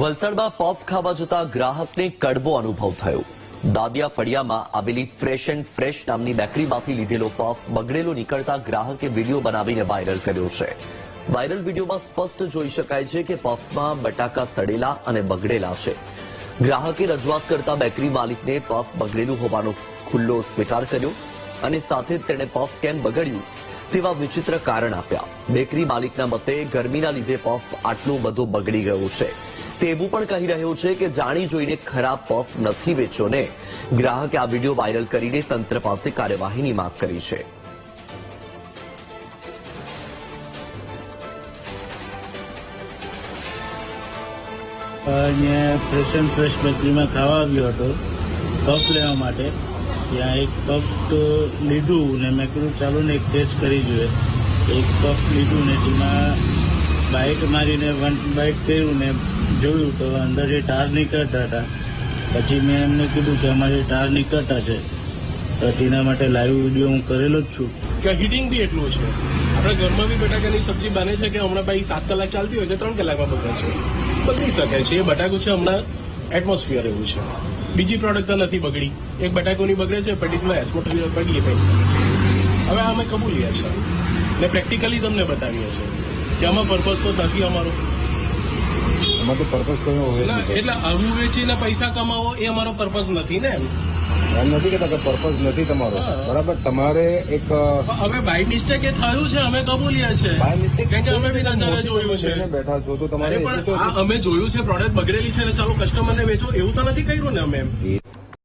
વલસાડમાં પફ ખાવા જતા ગ્રાહકને કડવો અનુભવ થયો. દાદિયા ફળિયામાં આવેલી ફ્રેશ એન્ડ ફ્રેશ નામની બેકરીમાંથી લીધેલો પફ બગડેલો નીકળતા ગ્રાહકે વીડિયો બનાવીને વાયરલ કર્યો છે. વાયરલ વિડીયોમાં સ્પષ્ટ જોઈ શકાય છે કે પફમાં બટાકા સડેલા અને બગડેલા છે. ગ્રાહકે રજૂઆત કરતા બેકરી માલિકને પફ બગડેલું હોવાનો ખુલ્લો સ્વીકાર કર્યો અને સાથે તેણે પફ કેમ બગડ્યું તેવા વિચિત્ર કારણ આપ્યા. બેકરી માલિકના મતે ગરમીના લીધે પફ આટલું બધું બગડી ગયું છે. તે એવું પણ કહી રહ્યો છે કે જાણી જોઈને ખરાબ પફ નથી વેચ્યો ને ગ્રાહકે આ વીડિયો વાયરલ કરીને તંત્ર પાસે કાર્યવાહીની માંગ કરી છે. અહીંયા ફ્રેશ એન્ડ ફ્રેશ બેકરીમાં ખાવા આવ્યો હતો. કપ લેવા માટે. ત્યાં એક કફ લીધું ને મેં કીધું ચાલો ને એક ટેસ્ટ કરી જોઈએ. એક કફ લીધું ને તેમાં બાઇટ મારીને વન બાઇટ કર્યું ને જોયું તો અંદર જે ટાર નીકળતા હતા. પછી મેં એમને કીધું કે અમારે ટાર નીકળતા છે, તો તેના માટે લાઈવ વીડિયો હું કરેલો જ છું. કે હીટિંગ બી એટલું છે. આપણે ઘરમાં બી બટાકાની સબ્જી બને છે કે હમણાં ભાઈ સાત કલાક ચાલતી હોય એટલે ત્રણ કલાકમાં બગડે છે. બગડી શકે છે, એ બટાકું છે હમણાં એટમોસ્ફિયર એવું છે. બીજી પ્રોડક્ટ તો નથી બગડી. એક બટાકોની બગડે છે પર્ટિક્યુલર એટમોસ્ફિયર બગડી ગઈ. હવે અમે કબૂલીએ છે. ને પ્રેક્ટિકલી તમને બતાવીએ છીએ કે આમાં પર્પઝ તો નથી અમારો. એમાં તો પર્પઝ કયો હોય એટલે આવું વેચીને પૈસા કમાવો એ અમારો પર્પઝ નથી ને એમ. એમ નથી કહેતા કે પર્પઝ નથી તમારો. બરાબર? તમારે એક અમે હવે બાય મિસ્ટેક એ થયું છે અમે કબૂલીએ છે બાય મિસ્ટેક કે અમે બી નજારે જોયું છે. બેઠા છો તો તમારે અમે જોયું છે પ્રોડક્ટ બગડેલી છે ને ચાલો કસ્ટમરને વેચો એવું તો નથી કર્યું ને અમે એમ.